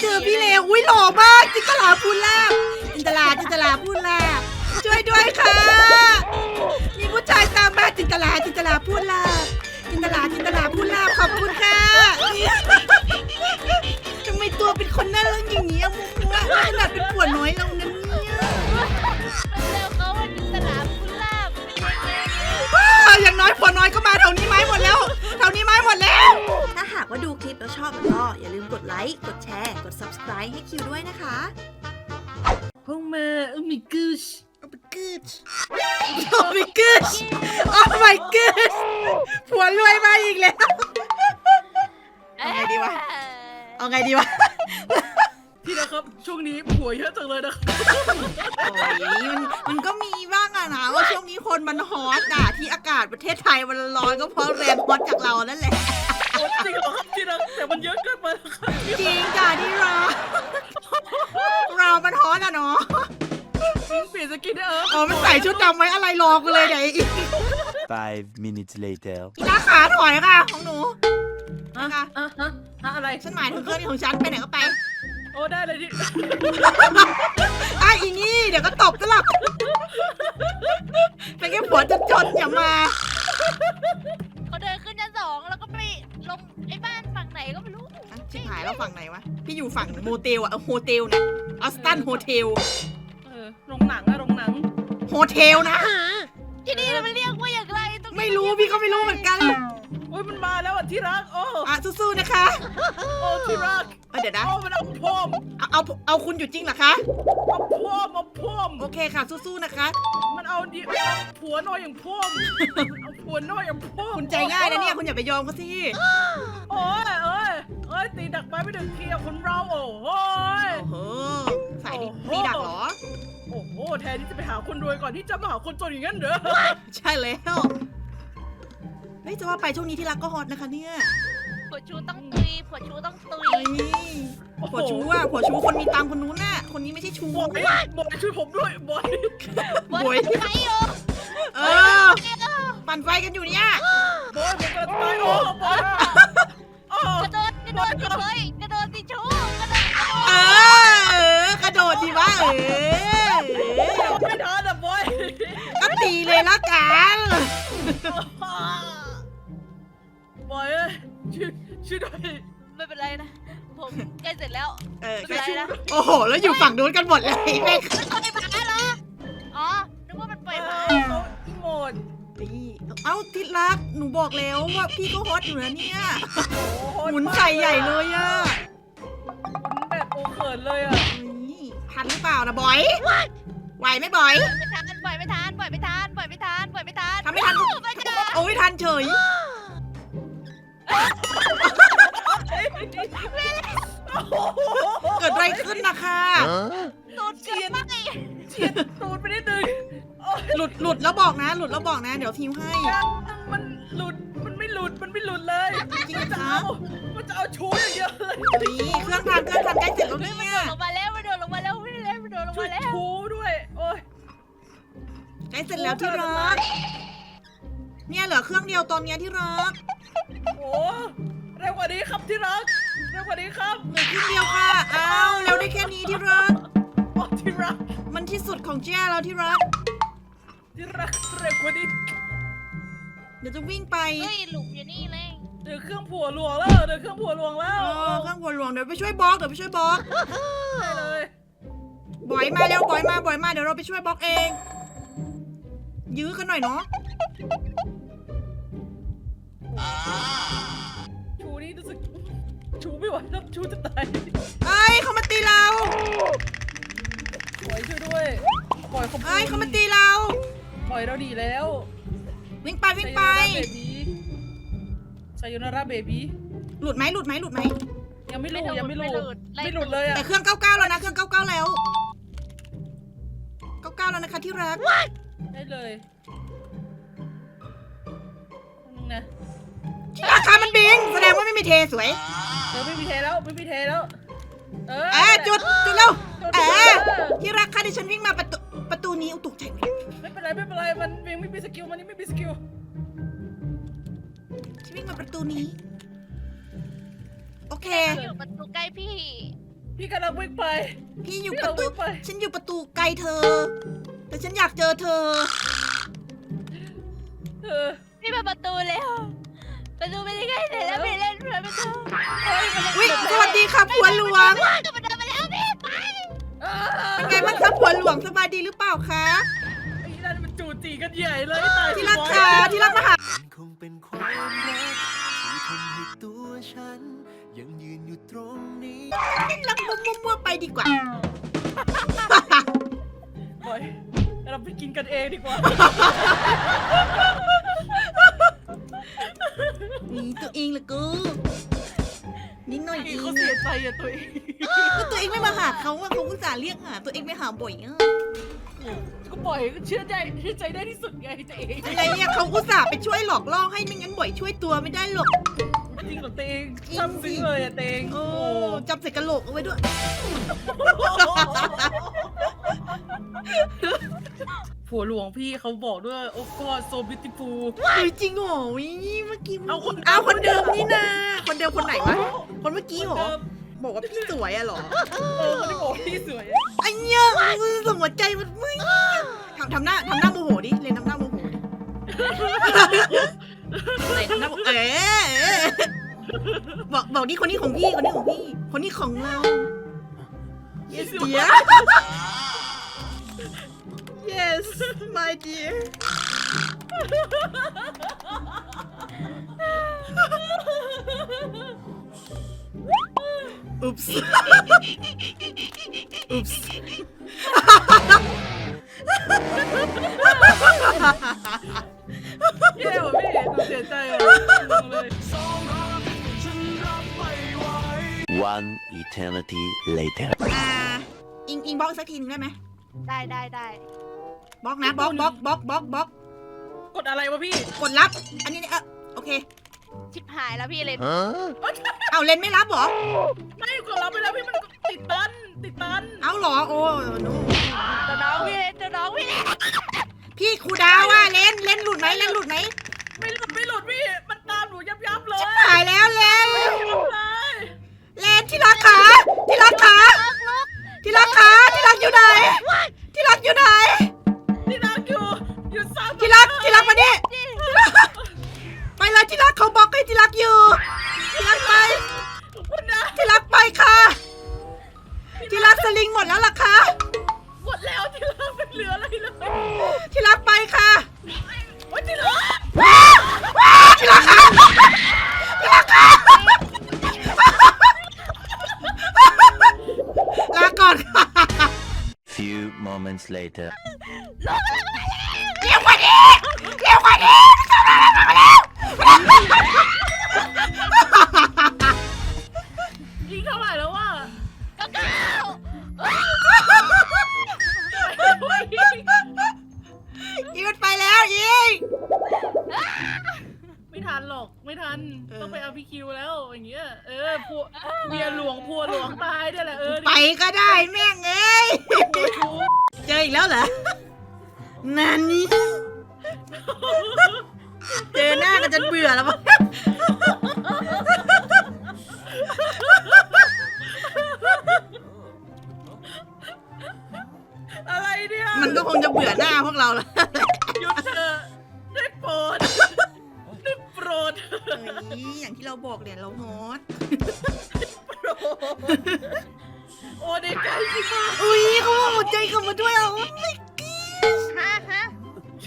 เจอพี่เลวอุ้ยหล่อมากจินตลาพูดลาบจินตลาจินตลาพูดลาบช่วยด้วยค่ะ มีผู้ชายตามมาจินตลาจินตลาพูดลาบจินตลาจินตลาพูดลาบขอบคุณค่ะทำไมตัวเป็นคนน่ารักอย่างนี้อะมุกมุกขนาดเป็นผัวน้อยเรานั้นเนี่ยมันเร็วเขาว่าจินตลาคุณลาบเป็นยังไงอ้าอย่างน้อยผัวน้อยก็มาแถวนี้ไม้หมดแล้วแถวนี้ไม้หมดแล้วถ้าหากว่า ดูคลิปแล้วชอบก็อย่าลืมกดไลค์ กดแชร์ กด subscribe ให้คิวด้วยนะคะห้องมาเออมีกูช Oh my gosh Oh my gosh Oh my gosh ผัวรวยมาอีกแล้ว เอาไงดีวะ เอาไงดีวะ พี่นะครับ ช่วงนี้ผัวเยอะจังเลยนะครับโอ้ยมันมันก็มีบ้างอะนะว่าช่วงนี้คนมันฮอตอะที่อากาศประเทศไทยมันร้อนก็เพราะแรงฮอตจากเรานั่นแหละโอ้ จริงเหรอครับพี่นะแต่มันเยอะเกินไปแล้วครับจริงจ้ะที่เราเรามันฮอตอะเนาะเปลี่ยนสกินได้เอออ๋อมันใส่ชุดดำไว้อะไรรอกูเลยเนี่ยอีก Five minutes later. กีฬาขาถอยค่ะของหนูอะฮะอะฮะอะอะไรฉันหมายถึงเครื่องนี้ของฉันไปไหนก็ไปโอ้ได้เลยที่อะอีนี่เดี๋ยวก็ตบซะหรอกเป็นแค่ผัวจนๆอย่ามา ฝั่งไหนวะ พี่อยู่ฝั่งโมเตลอะเออโฮเทลนะออสตันโฮเทล เออโรงหนังอะโรงหนัง โฮเทลนะ ที่นี่มันเรียกว่าอย่างไรตรงนี้ไม่รู้พี่ก็ไม่รู้เหมือนกันโอ้ยมันมาแล้วอะที่รัก โอ้อะสู้ๆนะคะโอ้ที่รักเออเดี๋ยวนะ โอ้มันเอาพมเอาเอาเอาคุณอยู่จริงเหรอคะ เอาพมเอาพมโอเคค่ะสู้ๆนะคะ มันเอาดิเอาผัวน้อยอย่างพมเอาผัวน้อยอย่างพมคุณใจง่ายนะเนี่ยคุณอย่าไปยอมเขาสิโอ้ยเอ้ย เอ้ยตีดักไปไม่ถึงทีอะคนเราโอ้โหยโอ้โหสายนี้โอ้โหตีดักเหรอ โอ้โหแทนที่จะไปหาคนรวยก่อนที่จะมาหาคนจนอย่างนั้นเหรอใช่แล้วเฮ้ยจะว่าไปช่วงนี้ที่รักก็ฮอตนะคะเนี่ยผัวชูต้องตุยผัวชูต้องตุยเฮ้ยผัวชู้อะผัวชู้คนมีตังค์คนนู้นน่ะ คนนี้ไม่ใช่ชู้บอยบอยช่วยผมด้วยบอยบวยไฟอยู่เออปั่นไฟกันอยู่เนี่ยบอยผมกำลังตายโอ้บอยโอ้ก ระโดดกระโดดสิเฮ้ยกระโดดสิชูกระโดดกระโดดเออเออกระโดดดีวะเออไม่ทันอะบอยก็ตีเลยละกันบอยเอ้ยช่วยช่วยด้วยไม่เป็นไรนะ ผมใกล้เสร็จแล้ว เออไม่เป็นไรนะ โอ้โห แล้วอยู่ฝั่งนู้นกันหมดเลยแม่ง มันปล่อยหมาเหรอ อ๋อ นึกว่ามันปล่อยหมาเขาหมด นี่เอ้าทิดรักหนูบอกแล้วว่าพี่ก็ฮอตอยู่นะเนี่ยโอ้โหมุนใส่ใหญ่เลยอะหมุนแบบโอเขินเลยอะนี่ทันหรือเปล่านะบอยไหวไหมบอยไม่ทันปล่อยไม่ทันปล่อยไม่ทันปล่อยไม่ทันปล่อยไม่ทันทำไม่ทันไม่ทันโอ้ยทันเฉยเกิดอะไรขึ้นนะคะตูดเกือบไหมเฉียดตูดไปนิดนึงโอ้ยหลุดหลุดแล้วบอกนะ หลุดแล้วบอกนะ เดี๋ยวทีมให้ มันหลุด มันไม่หลุด มันไม่หลุดเลยจริงมันเหรจะอเอามันจะเอาชูอย่างเดียวเลยนี่เครื่องทานเครื่องทานใกล้เสร็จแล้วเฮ้ยมันเนี่โดยดลงมาแล้วมันโดดลงมาแล้วไม่ได้แล้วมันโดดลงชูมาแล้วชูด้วย โอ้ยใกล้เสร็จแล้วที่รักเนี่ยเหลือเครื่องเดียวตอนเนี้ยที่รักโอ้เร็วกว่านี้ครับที่รัก เร็วกว่านี้ครับเหลือเครื่องเดียวค่ะอ้าวเร็วได้แค่นี้ที่รัก โอ้ที่รัก มันที่สุดของแจ้แล้วที่รัก ที่รักเร็วกว่านี้เดี๋ยวจะวิ่งไป เฮ้ยหลุมอยู่นี่เลยเดี๋ยวเครื่องผัวหลวงแล้วเดี๋ยวเครื่องผัวหลวงแล้วเออเครื่องหัวหลวงเดี๋ยวไปช่วยบล็อกเดี๋ยวไปช่วยบล็อกได้เลยบอยมาเร็วบอยมาบอยมาเดี๋ยวเราไปช่วยบล็อกเอง ยื้อกันหน่อยเนาะ ชูนี่รู้สึกชูไม่ไหวแล้วชูจะตายเอ้ยเขามาตีเรา ปล่อยช่วยด้วย ปล่อยเขาเอ้ยเขามาตีเรา ปล่อยเราดีแล้ววิ่งไปวิ่งไปไซโยนาราเบบี้หลุดไหมหลุดไหมหลุดไหม ยังไม่รู้ยังไม่รู้ไม่หลุดไม่ไม่หหลุลุดดเลยอะแต่เครื่อง99แล้วนะเครื่อง99แล้ว99แล้วนะคะที่รัก ได้เลยนึงนะที่รักคะมันบิง แสดงว่าไม่มีเทสวยเดี๋ยวไม่มีเทแล้วไม่มีเทแล้ว เออเอ๊จุดจุดเร็ว เอ๊ที่รักคะดิฉันวิ่งมาประตูประตูนี้อุยตกใจหมดเลยไม่เป็นไรไม่เป็นไรมันยังไม่มีสกิลมันยังไม่มีสกิลฉันวิ่งมาประตูนี้ โอเค อยู่ประตูใกล้พี่พพี่กำลังวิ่งไป พี่อยู่พี่ประตูเอาไว้ไปฉันอยู่ประตูไกลเธอ แต่ฉันอยากเจอเธอ เออพี่เปิดประตูแล้วประตูไม่ได้ใกล้ไหนแล้วพี่เล่นเปิดประตูวิสวัสดีค่ะผัวหลวงก็มันเดินมาแล้วพี่ไปอ่า เป็นไงบ้างคะผัวหลวงสบายดีหรือเปล่าคะ ไอ้นั่นมันจู่จีกันใหญ่เลยตายที่รักค่ะที่รักมาหามันคงเป็นความรักที่ทำให้ตัวฉัน ยังยืนอยู่ตรงนี้รักมั่วๆไปดีกว่าบอยเราไปกินกันเองดีกว่า บ่อยอะก็ปล่อยเชื่อใจเชื่อใจได้ที่สุดไงตัวเองอะไรเนี่ยเขาอุตส่าห์ไปช่วยหลอกล่อให้ไม่งั้นบ่อยช่วยตัวไม่ได้หรอกจริงเหรอตัวเองจริงชอบซึ้งเลยอะตัวเองโอ้จับใส่กระโหลกเอาไว้ด้วย ผัวหลวงพี่เขาบอกด้วย โอ้ก็โซบิติฟูเฮ้ยจริงเหรอวิเมื่อกี้เอาคนเอาคนเดิมนี่นะคนเดิมคนไหนวะคนเมื่อกี้เหรอ บอกว่าพี่สวยอะเหรอเออคนที่บอกพี่สวยไอ้เนี่ยส่งหัวใจมันไม่ทำทำหน้าทำหน้าโมโหดิเล่นทำหน้าโมโหดิไหนทำหน้าโมโหเอ๊ะบอกบอกดิคนนี้ของพี่คนนี้ของพี่ คนนี้ของเรา yes dear yes my dear oops oops เย้ว่ะพี่หนูเสียใจอะเลย One eternity later. อ่าอิงอิงบล็อกสักทีนึงได้ไหมได้ได้ได้บล็อกนะบล็อกบล็อกบล็อกบล็อกบล็อกกดอะไรวะพี่กดรับ อันนี้เออโอเคชิบหายแล้วพี่เลย Huh? เอาเลนไม่รับเหรอ ไม่ ติดตันติดตันเอาเหรอโอ้โนตัวน้องพี่เล่นตัวน้องพี่เล่นพี่ครูดาวว่าเลนเลนหลุดไหมเลนหลุดไหมไม่หลุดไม่หลุดพี่มันตามหนูยับยับเลยหายแล้วเลนยับเลยเลนที่รักขาที่รักขาที่รักขาที่รักอยู่ไหนที่รักอยู่ไหนที่รักอยู่อยู่ซ้ำที่รักที่รักมาดิไปเลยที่รักเขาบล็อกให้ later. นานนี้ เจอหน้ากันจนเบื่อแล้วมั้งอะไรเนี่ยมันก็คงจะเบื่อหน้าพวกเราแล้วหยุดเถอะได้โปรดได้โปรดเฮ้ยอย่างที่เราบอกเนี่ยเราฮอตโอ้เด็กใจจริงมากอุ้ยเขาเอาหัวใจเข้ามาด้วยอะโอ้ยฮะฮะ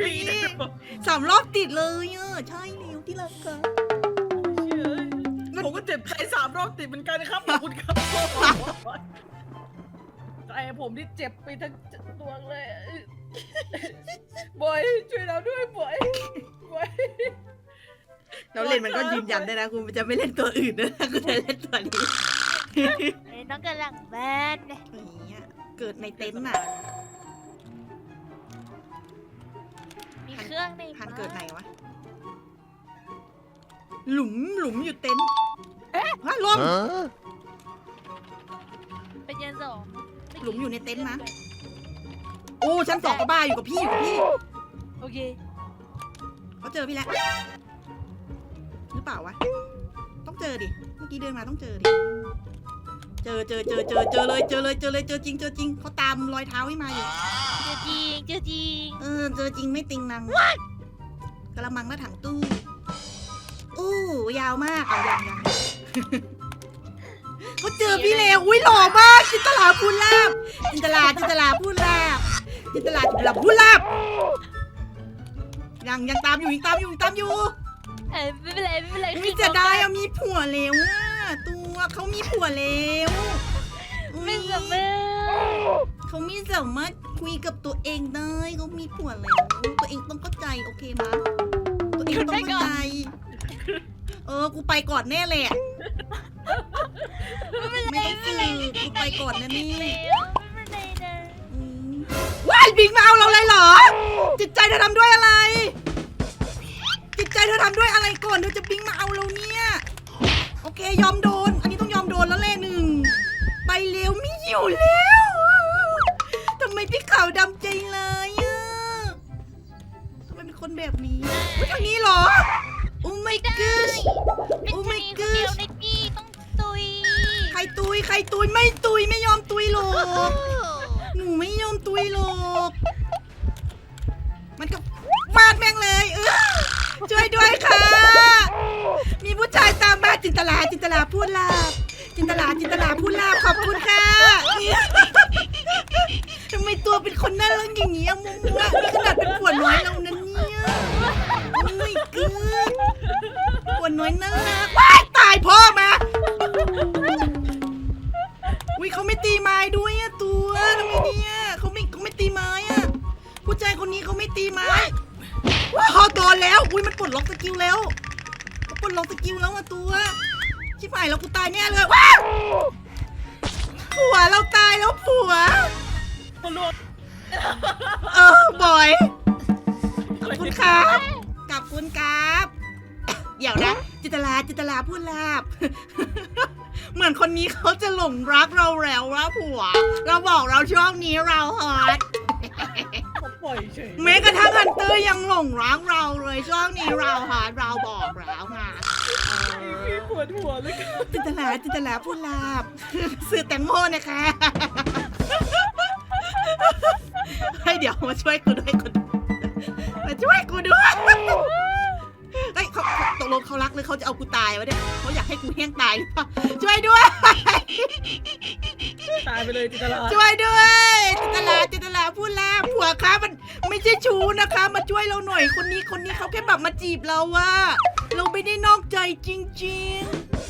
ชีนะสามรอบติดเลยอะใช่แล้วที่รักค่ะผมก็เจ็บใจสามรอบติดเหมือนกันครับขอบคุณครับใจผมที่เจ็บไปทั้งตัวเลยบอยช่วยเราด้วยบอยบอยเราเล่นมันก็ยืนยันได้นะคุณจะไม่เล่นตัวอื่นนะคุณจะเล่นตัวนี้ไอ้น้องกำลังแบนเนี่ยอย่างเงี้ยเกิดในเต็นท์น่ะ เครื่องในพันเกิดไหนวะ หลุมหลุมอยู่เต็นท์เอ๊ะฮะลม Huh? เป็นยันสองหลุมอยู่ในเต็นท์นะโอ้ชั้นสองก็บ้าอยู่กับพี่อยู่กับพี่โอเคเขาเจอพี่แล้วหรือเปล่าวะ ต้องเจอดิ เมื่อกี้เดินมาต้องเจอดิ เจอเจอเจอเจอเจอเลยเจอเลยเจอเลยเจอจริงเจอจริงเขาตามรอยเท้าให้มาอยู่เจอจริงเจอจริง เออเจอจริงไม่ติงนังกระมังหน้าถังตู้ อู้ยาวมากเอายังยัง เขาเจอพี่เลวอุ้ยหล่อมาก จินตลาพูดลาบจินตลาจินตลาพูดลาบจินตลาจินตลาพูดลาบยังยังตามอยู่ยังตามอยู่ยังตามอยู่เอ้ยไม่เป็นไรไม่เป็นไรไม่จะได้อะมีผัวแล้วอะตัวเขามีผัวแล้วอุ๊ยไม่สำเร็จ เขาไม่สามารถคุยกับตัวเองได้เขามีผัวแล้ว ตัวเองต้องเข้าใจโอเคมะตัวเองต้องเข้าใจ เออ กูไปก่อนแน่เลยอะไม่เป็นไรไม่ต้องสืบกูไปก่อนนะนี่ไม่เป็นไรนะอืมว้ายบิงมาเอาเราเลยเหรอ จิตใจเธอทำด้วยอะไร จิตใจเธอทำด้วยอะไรก่อนเธอจะบิงมาเอาเราเนี่ย โอเคยอมโดน อันนี้ต้องยอมโดนแล้วแหละหนึ่ง ไปเร็วไม่อยู่แล้วทำไม พี่ขาวดำใจเลยอะทำไมเป็นคนแบบนี้อุ๊ยทางนี้เหรอ โอ้ my god เป็นโอ้ช my นีคนเดียว gosh ในกี้ต้องตุยใครตุยใครตุยไม่ตุยไม่ยอมตุยหรอก หนูไม่ยอมตุยหรอก มันก็ฟาดแม่งเลยเออช่วยด้วยค่ะ มีผู้ชายตามมาจินตลาจินตลาพูดลาบจินตลาจินตลาพูดลาบขอบคุณค่ะทำไมตัว เป็นคนน่ารักอย่างนี้อะมุมอะนี่ขนาดเป็นผัวน้อยเรานั้นเนี่ยโอ้ยเกินผัวน้อยน่ารักว้ายตายพ่อมาอุ้ยเขาไม่ตีไม้ด้วยอะตัวทำไมเนี่ยเขาไม่เขาไม่ตีไม้อะผู้ชายคนนี้เขาไม่ตีไม้ว้าวโดนแล้วอุ้ยมันปลดล็อกสกิลแล้วมันปลดล็อกสกิลแล้วอะตัวชิบหายแล้วกูตายแน่เลยว้าวผัวเราตายแล้วผัว คนรวม เออบอยขอบคุณครับขอบคุณครับเดี๋ยวนะจิตรลาจิตรลาพูดลาบ เหมือนคนนี้เขาจะหลงรักเราแล้วว่าผัว เราบอกเราช่วงนี้เราฮอตเขาปล่อยเฉยแม้กระทั่งฮันเตอร์ยังหลงรักเราเลยช่วงนี้เราฮอตเราบอกแล้วไงเอพี่อปวดหัวเลยค่ะจิตรลาจิตรลาพูดลาบสื่อแตงโมนะคะ ให้เดี๋ยวมาช่วยกูด้วยคนมาช่วยกูด้วยเฮ้ยเขาเขาตกลงเขารักหรือเขาจะเอากูตายวะเนี่ยเขาอยากให้กูแห้งตายหรือเปล่าช่วยด้วย ตายไปเลยจิตรลาช่วยด้วย จิตรลาจิตรลาพูดแล้วผัวคะมันไม่ใช่ชู้นะคะ มาช่วยเราหน่อยคนนี้คนนี้เขาแค่แบบมาจีบเราว่า เราไม่ได้นอกใจจริง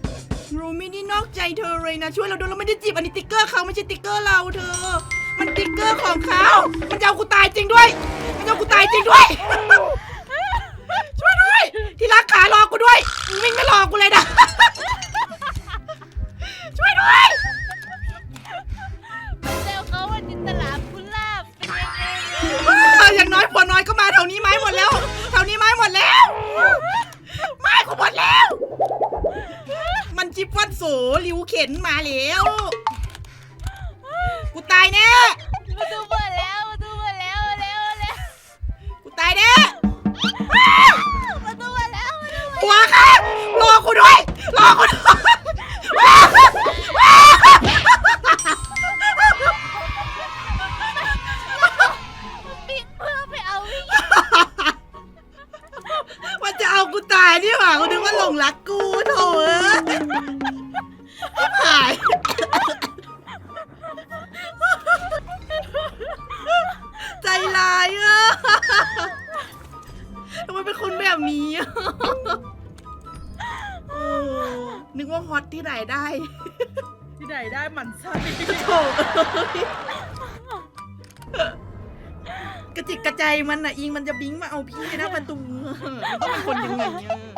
ๆเราไม่ได้นอกใจเธอเลยนะ ช่วยเราด้วยเราไม่ได้จีบอันนี้ติ๊กเกอร์เขาไม่ใช่ติ๊กเกอร์เราเธอ มันติ๊กเกอร์ของเขา มันจะเอากูตายจริงด้วย มันจะเอากูตายจริงด้วย นได้หมันไส้โถกระจิกกระใจมันอะอิงมันจะบิงมาเอาพี่นะประตูมันต้องเป็นคนยังไงเนี่ย